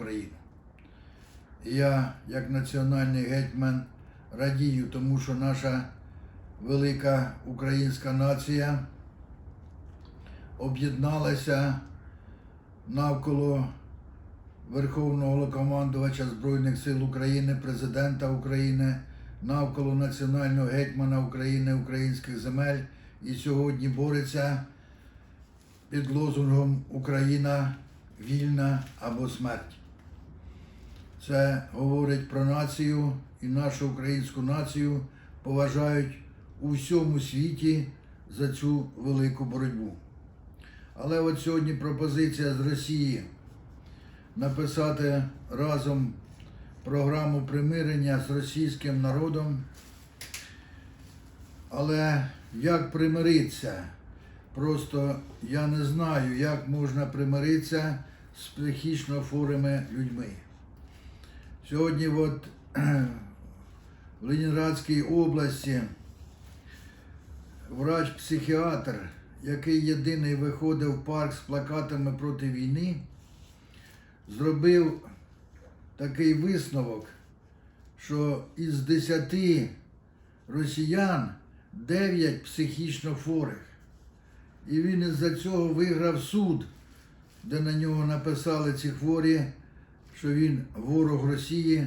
Україну. Я, як національний гетьман, радію, тому що наша велика українська нація об'єдналася навколо Верховного Головнокомандувача Збройних сил України, президента України, навколо національного гетьмана України, українських земель і сьогодні бореться під лозунгом Україна вільна або смерть. Це говорить про націю і нашу українську націю поважають у всьому світі за цю велику боротьбу. Але от сьогодні пропозиція з Росії написати разом програму примирення з російським народом. Але як примиритися? Просто я не знаю, як можна примиритися з психічно хворими людьми. Сьогодні от в Ленінградській області врач-психіатр, який єдиний виходив в парк з плакатами проти війни, зробив такий висновок, що із 10 росіян 9 психічно хворих. І він із-за цього виграв суд, де на нього написали ці хворі, що він ворог Росії.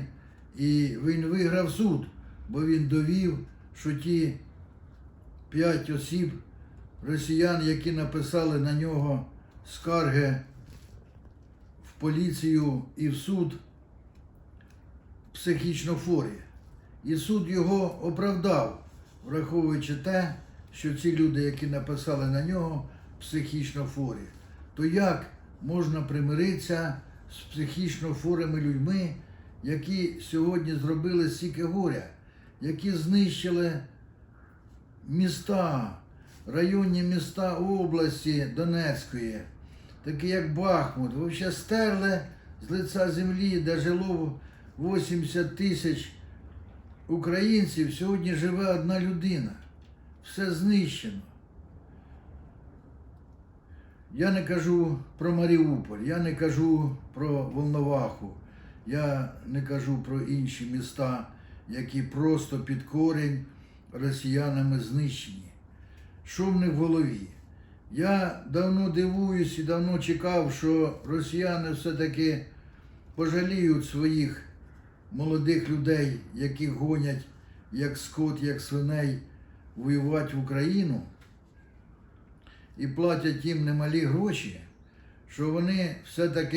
І він виграв суд, бо він довів, що ті п'ять осіб росіян, які написали на нього скарги в поліцію і в суд, психічно хворі. І суд його оправдав, враховуючи те, що ці люди, які написали на нього, психічно хворі. То як можна примиритися з психічно хворими людьми, які сьогодні зробили стільки горя, які знищили міста, районні міста області Донецької, такі як Бахмут, взагалі стерли з лиця землі, де жило 80 тисяч українців, сьогодні живе одна людина. Все знищено. Я не кажу про Маріуполь, я не кажу про Волноваху, я не кажу про інші міста, які просто під корінь росіянами знищені. Що в них в голові? Я давно дивуюсь і давно чекав, що росіяни все-таки пожаліють своїх молодих людей, яких гонять як скот, як свиней воювати в Україну і платять їм немалі гроші, що вони все-таки